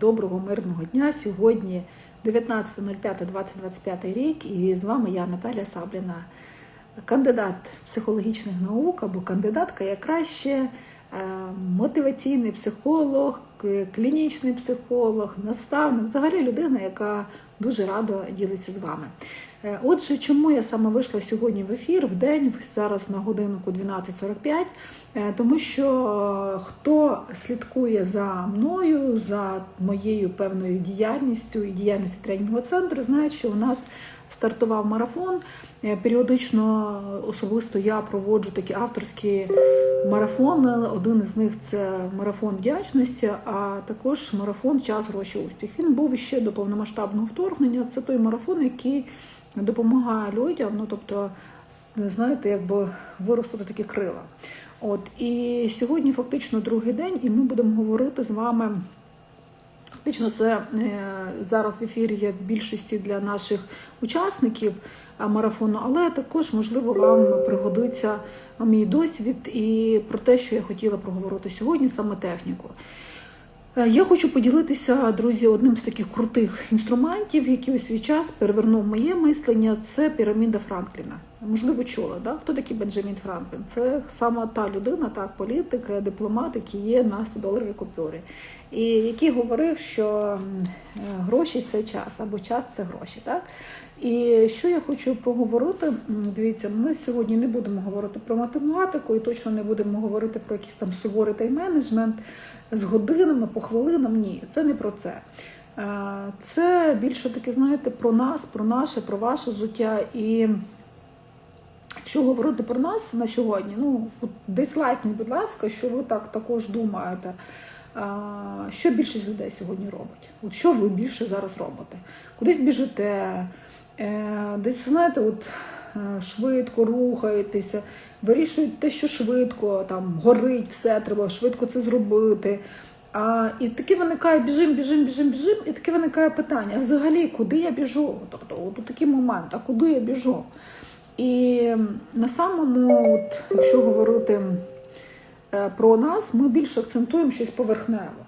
доброго мирного дня. Сьогодні 19.05.2025 рік, і з вами я, Наталя Сабліна, кандидат психологічних наук або кандидатка, як краще, е, мотиваційний психолог, клінічний психолог, наставник, взагалі людина, яка дуже радо ділиться з вами. Е, Отже, чому я саме вийшла сьогодні в ефір в день, зараз на годинку 12.45, Е, тому що е, хто слідкує за мною, за моєю певною діяльністю і діяльністю тренінгового центру, знає, що у нас стартував марафон. Періодично особисто я проводжу такі авторські марафони. Один із них це марафон вдячності, а також марафон Час, гроші, успіх. Він був ще до повномасштабного вторгнення. Це той марафон, який допомагає людям. Ну тобто, знаєте, якби виростити такі крила. От і сьогодні фактично другий день, і ми будемо говорити з вами. Фактично, це е, зараз в ефірі є більшості для наших учасників е, марафону, але також можливо вам пригодиться мій досвід і про те, що я хотіла проговорити сьогодні, саме техніку. Е, Я хочу поділитися, друзі, одним з таких крутих інструментів, який у свій час перевернув моє мислення. Це піраміда Франкліна. Можливо, чули, да? хто такий Бенджамін Франклін? Це саме та людина, так, політик, дипломат, який є на 100 доларовій купюрі, і який говорив, що е, гроші це час або час це гроші. Так? І що я хочу поговорити? Дивіться, ми сьогодні не будемо говорити про математику і точно не будемо говорити про якийсь там суворий тайм-менеджмент з годинами, по хвилинам. Ні, це не про це. Е, Це більше таке, знаєте, про нас, про наше, про ваше життя. І якщо говорити про нас на сьогодні, ну от дислайкніть, будь ласка, що ви так також думаєте. Що більшість людей сьогодні робить? От що ви більше зараз робите? Кудись біжите, е, десь знаєте, от е, швидко рухаєтеся, вирішуєте те, що швидко, там горить, все треба швидко це зробити. А, і таке виникає біжим, біжим, біжим, біжим, і таке виникає питання: взагалі, куди я біжу? Тобто, от у такий момент, а куди я біжу? І на самому, от, якщо говорити е, про нас, ми більше акцентуємо щось поверхнево.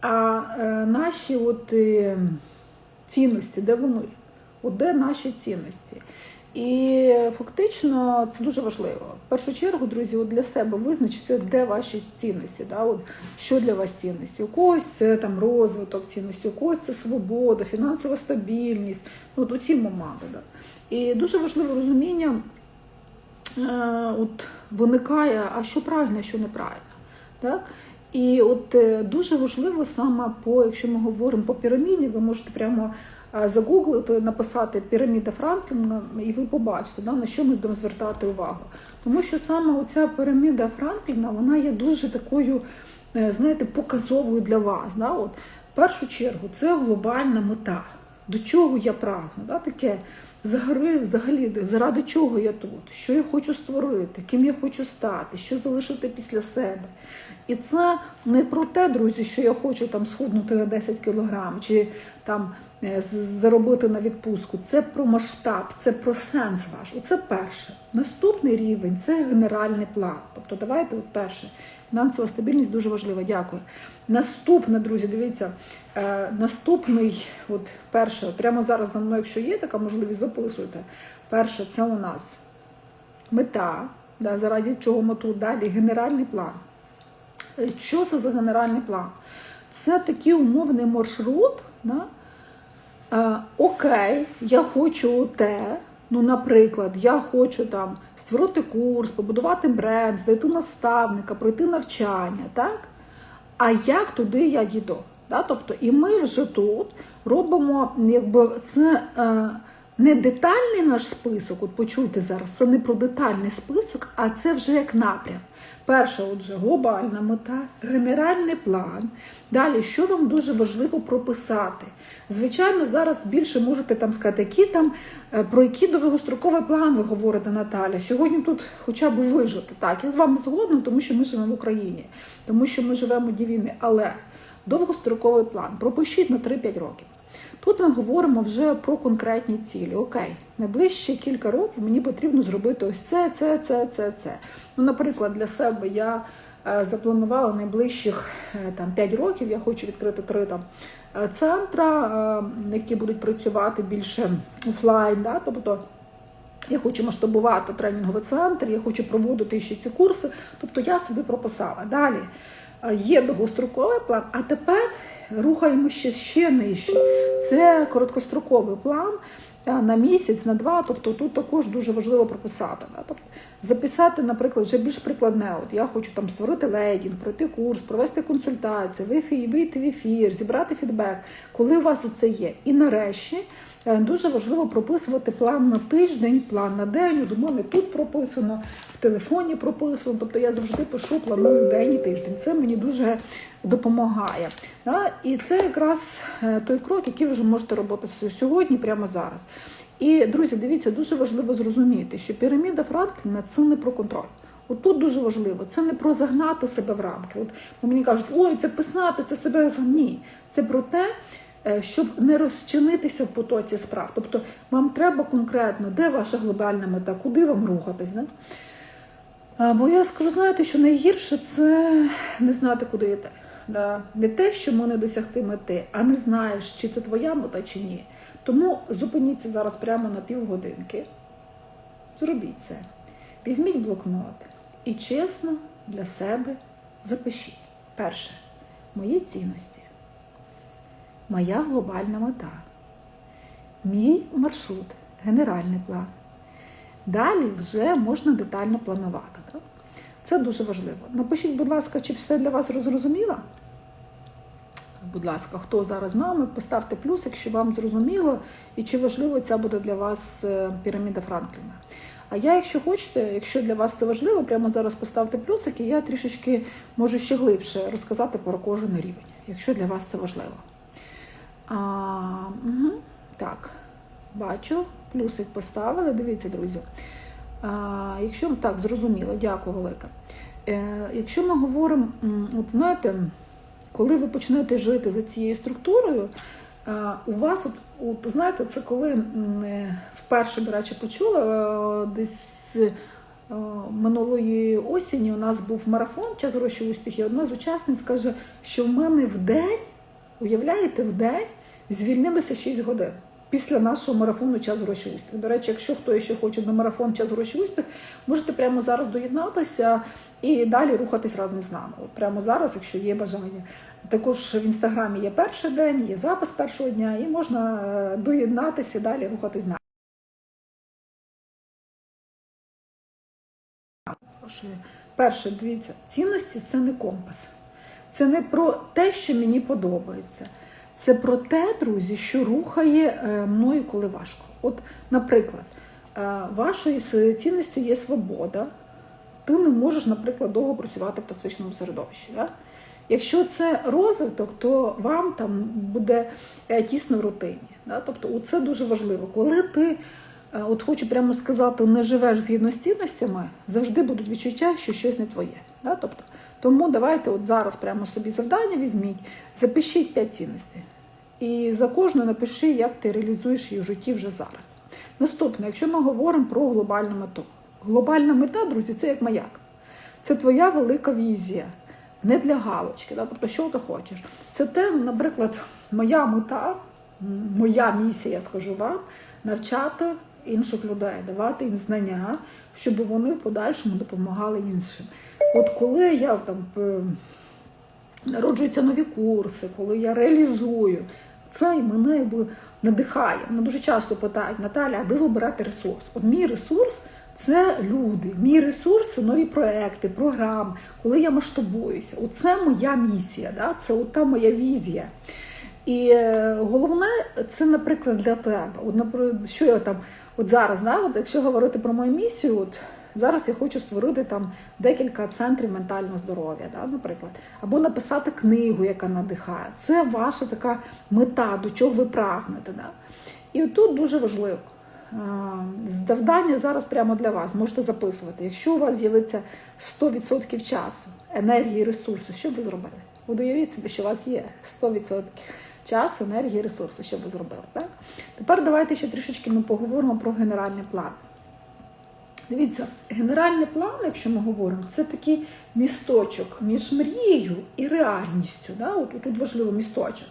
А е, наші от, е, цінності, де вони? Де наші цінності? І фактично це дуже важливо. В першу чергу, друзі, от для себе визначити, де ваші цінності, да? от, що для вас цінності. У когось це там розвиток цінності, у когось це свобода, фінансова стабільність. Ну, от оці моменти. Да? І дуже важливе розуміння е, от, виникає, а що правильно, а що неправильно. Так? І от е, дуже важливо саме по, якщо ми говоримо по піраміді, ви можете прямо загуглити, написати піраміда Франкліна, і ви побачите, да, на що ми будемо звертати увагу. Тому що саме оця піраміда Франкліна, вона є дуже такою, е, знаєте, показовою для вас. Да? От, в першу чергу, це глобальна мета. До чого я прагну? Да? Таке взагалі, взагалі, заради чого я тут, що я хочу створити, ким я хочу стати, що залишити після себе. І це не про те, друзі, що я хочу там схуднути на 10 кілограм чи там е, заробити на відпустку. Це про масштаб, це про сенс ваш. Оце перше. Наступний рівень це генеральний план. Тобто, давайте, от перше, фінансова стабільність дуже важлива. Дякую. Наступне, друзі, дивіться, е, наступний, от перше, прямо зараз за мною, якщо є така можливість, записуйте. Перше, це у нас мета, да, заради чого ми тут далі, генеральний план. Що це за генеральний план? Це такий умовний маршрут. Да? Е, окей, я хочу те. Ну, наприклад, я хочу там створити курс, побудувати бренд, знайти наставника, пройти навчання, так? А як туди я дійду? Да? Тобто, і ми вже тут робимо, якби це е, не детальний наш список, от почуйте зараз, це не про детальний список, а це вже як напрям. Перша, отже, глобальна мета, генеральний план. Далі, що вам дуже важливо прописати? Звичайно, зараз більше можете там сказати, які там, е, про який довгостроковий план ви говорите, Наталя. Сьогодні тут хоча б вижити. Так, я з вами згодна, тому що ми живемо в Україні, тому що ми живемо ді війни. Але довгостроковий план пропишіть на 3-5 років. Тут ми говоримо вже про конкретні цілі. Окей, найближчі кілька років мені потрібно зробити ось це, це, це, це, це. Ну, наприклад, для себе я е, запланувала найближчих е, там 5 років. Я хочу відкрити три там е, центра, які будуть працювати більше офлайн. Да? Тобто я хочу масштабувати тренінговий центр, я хочу проводити ще ці курси. Тобто я собі прописала. Далі є довгостроковий план, а тепер рухаємо ще, ще нижче. Це короткостроковий план е, на місяць, на два. Тобто тут також дуже важливо прописати. Тобто записати, наприклад, вже більш прикладне. От я хочу там створити лейдінг, пройти курс, провести консультацію, вийти в ефір, зібрати фідбек, коли у вас це є. І нарешті. Е, Дуже важливо прописувати план на тиждень, план на день. У мене тут прописано, в телефоні прописано. Тобто я завжди пишу планую день і тиждень. Це мені дуже допомагає. І це якраз е, той крок, який ви вже можете робити сьогодні, прямо зараз. І, друзі, дивіться, дуже важливо зрозуміти, що піраміда Франкліна це не про контроль. От тут дуже важливо, це не про загнати себе в рамки. От мені кажуть, ой, це писати, це себе Ні. Це про те, щоб не розчинитися в потоці справ. Тобто вам треба конкретно, де ваша глобальна мета, куди вам рухатись. А, Бо я скажу, знаєте, що найгірше це не знати, куди йти. Да? Не те, що ми не досягти мети, а не знаєш, чи це твоя мета, чи ні. Тому зупиніться зараз прямо на півгодинки. Зробіть це. Візьміть блокнот і чесно для себе запишіть. Перше, мої цінності, моя глобальна мета, мій маршрут, генеральний план. Далі вже можна детально планувати. Це дуже важливо. Напишіть, будь ласка, чи все для вас зрозуміло? Будь ласка, хто зараз з нами, поставте плюс, якщо вам зрозуміло, і чи важливо ця буде для вас е, піраміда Франкліна. А я, якщо хочете, якщо для вас це важливо, прямо зараз поставте плюсики, я трішечки можу ще глибше розказати про кожен рівень, якщо для вас це важливо. А, угу, Так, бачу, плюсик поставили. Дивіться, друзі. А, Якщо так, зрозуміло, дякую велике. Е, Якщо ми говоримо, от знаєте, коли ви почнете жити за цією структурою, у вас, от, от знаєте, це коли е, вперше, до речі, почула е, десь е, минулої осені у нас був марафон час гроші успіхи. Одна з учасниць каже, що в мене в день, уявляєте, в день звільнилося 6 годин. Після нашого марафону час гроші успіх. До речі, якщо хто ще хоче на марафон час гроші успіх, можете прямо зараз доєднатися і далі рухатись разом з нами. От прямо зараз, якщо є бажання. Також в інстаграмі є перший день, є запис першого дня, і можна е, доєднатися і далі рухатись з нами. Перше, дивіться, цінності це не компас. Це не про те, що мені подобається. Це про те, друзі, що рухає е, мною, коли важко. От, наприклад, е, вашою цінністю є свобода. Ти не можеш, наприклад, довго працювати в токсичному середовищі. Да? Якщо це розвиток, то вам там буде е, тісно в рутині. Да? Тобто, це дуже важливо. Коли ти, от хочу прямо сказати, не живеш згідно з цінностями, завжди будуть відчуття, що щось не твоє. Да? Тобто, тому давайте от зараз прямо собі завдання візьміть, запишіть 5 цінностей. І за кожну напиши, як ти реалізуєш її в житті вже зараз. Наступне, якщо ми говоримо про глобальну мету. Глобальна мета, друзі, це як маяк. Це твоя велика візія, не для галочки. Да? Тобто, що ти хочеш? Це те, наприклад, моя мета, моя місія, я скажу вам, навчати інших людей, давати їм знання, щоб вони в подальшому допомагали іншим. От коли я там е, народжуються нові курси, коли я реалізую, це і мене якби надихає. Мене дуже часто питають, Наталя, а де ви берете ресурс? От мій ресурс це люди, мій ресурс це нові проекти, програми, коли я масштабуюся. Оце моя місія, да? це та моя візія. І е, головне, це, наприклад, для тебе. От, наприклад, що я там, от зараз, да, от якщо говорити про мою місію, от зараз я хочу створити там декілька центрів ментального здоров'я, да, наприклад, або написати книгу, яка надихає. Це ваша така мета, до чого ви прагнете. Да? І тут дуже важливо. е, Завдання зараз прямо для вас можете записувати. Якщо у вас з'явиться 100% часу, енергії, ресурсу, що б ви зробили? Уявіть собі, що у вас є 100% часу, енергії, ресурсу, що б ви зробили. Так? Тепер давайте ще трішечки ми поговоримо про генеральний план. Дивіться, генеральний план, якщо ми говоримо, це такий місточок між мрією і реальністю. Да? От тут важливо місточок.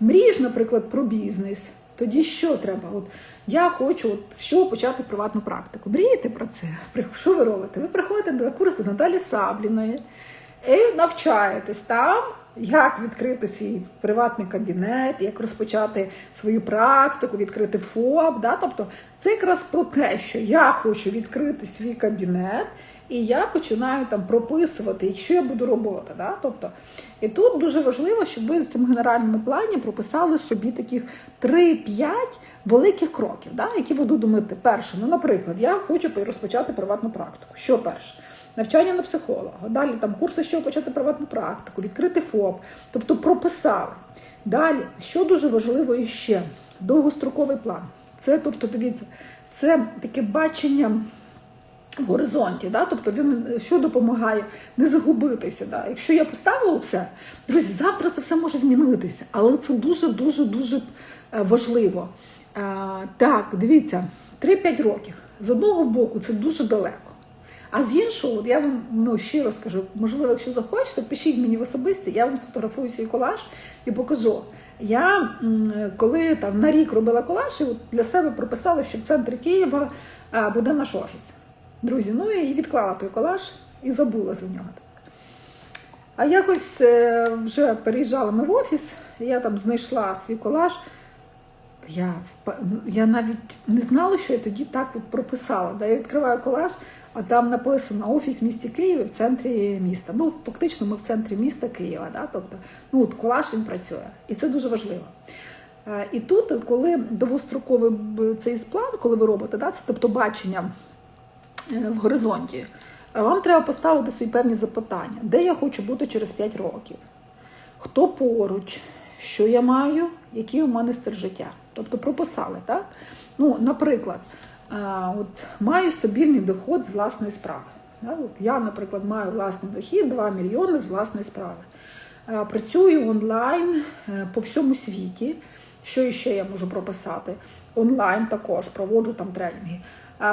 Мрієш, наприклад, про бізнес. Тоді що треба? От я хочу от, чого почати приватну практику. Мрієте про це? Що ви робите? Ви приходите на курси Наталі Сабліної і навчаєтесь там, як відкрити свій приватний кабінет, як розпочати свою практику, відкрити ФОП. Да? Тобто це якраз про те, що я хочу відкрити свій кабінет. І я починаю там прописувати, що я буду робити. Да? Тобто, і тут дуже важливо, щоб ви в цьому генеральному плані прописали собі таких 3-5 великих кроків, да? які ви думаєте, перше, ну, наприклад, я хочу розпочати приватну практику. Що перше? Навчання на психолога, далі там курси, що почати приватну практику, відкрити ФОП, тобто прописали. Далі, що дуже важливо іще, довгостроковий план. Це, тобто, дивіться, це таке бачення в горизонті, да? тобто він що допомагає не загубитися. Да? Якщо я поставила все, друзі, завтра це все може змінитися, але це дуже-дуже дуже важливо. А, так, дивіться, 3-5 років. З одного боку, це дуже далеко. А з іншого, от я вам ну, щиро скажу, можливо, якщо захочете, пишіть мені в особисті, я вам сфотографую свій колаж і покажу. Я коли там на рік робила колаж, і для себе прописала, що в центрі Києва буде наш офіс. Друзі, ну і відклала той колаж і забула за нього. А якось е, вже переїжджали ми в офіс, я там знайшла свій колаж. Я я навіть не знала, що я тоді так от прописала. Да? Я відкриваю колаж, а там написано Офіс в місті Києві в центрі міста. Ну, фактично, ми в центрі міста Києва. Да? Тобто, ну, от колаж він працює. І це дуже важливо. І тут, коли довгостроковий цей план, коли ви робите, да? це тобто бачення в горизонті, вам треба поставити свої певні запитання, де я хочу бути через 5 років, хто поруч, що я маю, який у мене стиль життя. Тобто прописали, так? Ну, Наприклад, от маю стабільний доход з власної справи. Я, наприклад, маю власний дохід 2 мільйони з власної справи. Працюю онлайн е, по всьому світі. Що ще я можу прописати? Онлайн також проводжу там тренінги.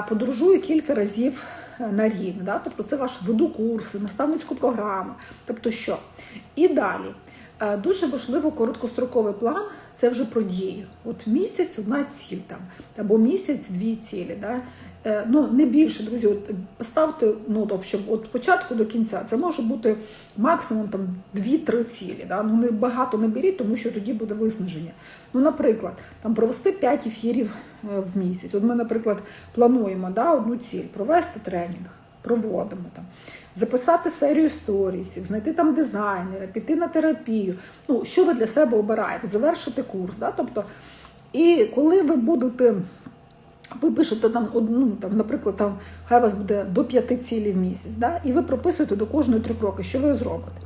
Подорожую кілька разів е, на рік. Да? Тобто це ваш веду курси, наставницьку програму. Тобто що? І далі. Е, дуже важливо короткостроковий план це вже про дію. От місяць одна ціль там, або місяць дві цілі. Да? Е, ну, Не більше, друзі, от поставте ну, щоб от початку до кінця це може бути максимум там 2-3 цілі. Да? Ну, не Багато не беріть, тому що тоді буде виснаження. Ну, Наприклад, там провести 5 ефірів е, в місяць. От ми, наприклад, плануємо да, одну ціль провести тренінг, проводимо там записати серію сторісів, знайти там дизайнера, піти на терапію. Ну, що ви для себе обираєте, завершити курс. Да? Тобто, І коли ви будете, ви пишете там одну, там, наприклад, там, хай вас буде до п'яти цілей в місяць, да? і ви прописуєте до кожної три кроки, що ви зробите.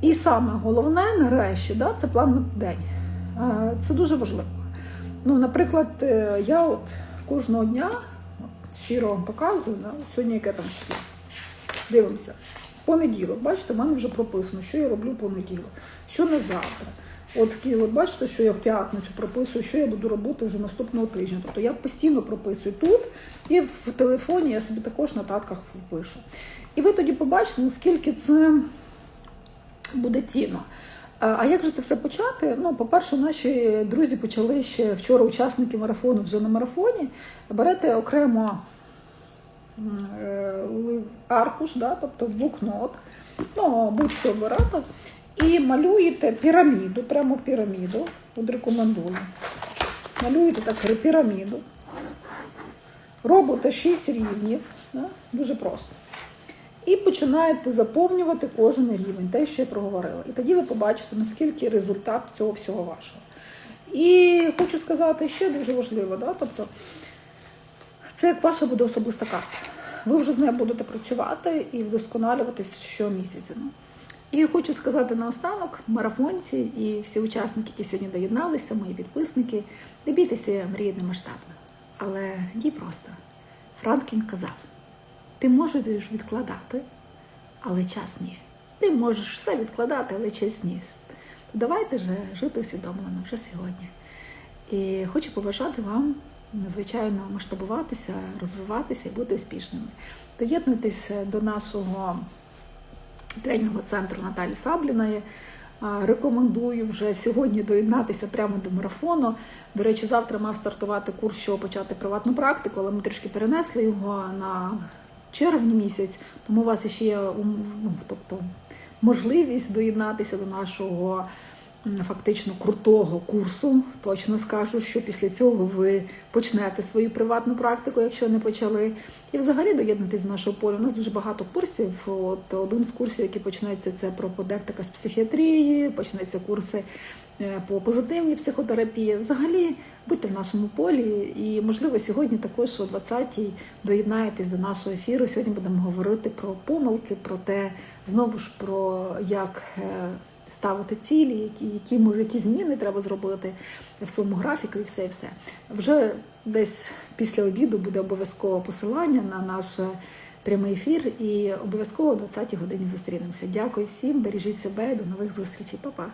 І саме головне, нарешті, да, це план на день. Це дуже важливо. Ну, Наприклад, е, я от кожного дня щиро вам показую, да, сьогодні яке там число. Дивимося. Понеділок, бачите, в мене вже прописано, що я роблю понеділок, що не завтра. От от бачите, що я в п'ятницю прописую, що я буду робити вже наступного тижня. Тобто я постійно прописую тут і в телефоні я собі також на татках пишу. І ви тоді побачите, наскільки це буде цінно. А як же це все почати? Ну, по-перше, наші друзі почали ще вчора учасники марафону вже на марафоні. Берете окремо Е, аркуш, да, тобто блокнот, ну, будь-що берете, і малюєте піраміду, прямо в піраміду. От рекомендую. Малюєте так піраміду. Робите 6 рівнів, да, дуже просто. І починаєте заповнювати кожен рівень, те, що я проговорила. І тоді ви побачите, наскільки результат цього всього вашого. І хочу сказати ще дуже важливо, да, тобто це як ваша буде особиста карта. Ви вже з нею будете працювати і вдосконалюватись щомісяця. І хочу сказати наостанок, марафонці і всі учасники, які сьогодні доєдналися, мої підписники, не бійтеся мріяти масштабно. Але дій просто. Франклін казав: ти можеш відкладати, але час ні. Ти можеш все відкладати, але час ні. Давайте же жити усвідомлено вже сьогодні. І хочу побажати вам надзвичайно масштабуватися, розвиватися і бути успішними. Доєднуйтесь до нашого тренінгового центру Наталі Сабліної. Рекомендую вже сьогодні доєднатися прямо до марафону. До речі, завтра мав стартувати курс, що почати приватну практику, але ми трішки перенесли його на червень місяць, тому у вас ще є ну, тобто, можливість доєднатися до нашого фактично крутого курсу. Точно скажу, що після цього ви почнете свою приватну практику, якщо не почали. І взагалі доєднуйтесь до нашого поля. У нас дуже багато курсів. От один з курсів, який почнеться, це про подектика з психіатрії, почнуться курси е, по позитивній психотерапії. Взагалі будьте в нашому полі. І, можливо, сьогодні також о 20-й доєднаєтесь до нашого ефіру. Сьогодні будемо говорити про помилки, про те, знову ж про як. Е, Ставити цілі, які, які може, які зміни треба зробити в своєму графіку, і все, і все. Вже десь після обіду буде обов'язково посилання на наш прямий ефір, і обов'язково о 20-й годині зустрінемося. Дякую всім, бережіть себе, до нових зустрічей, Па-па!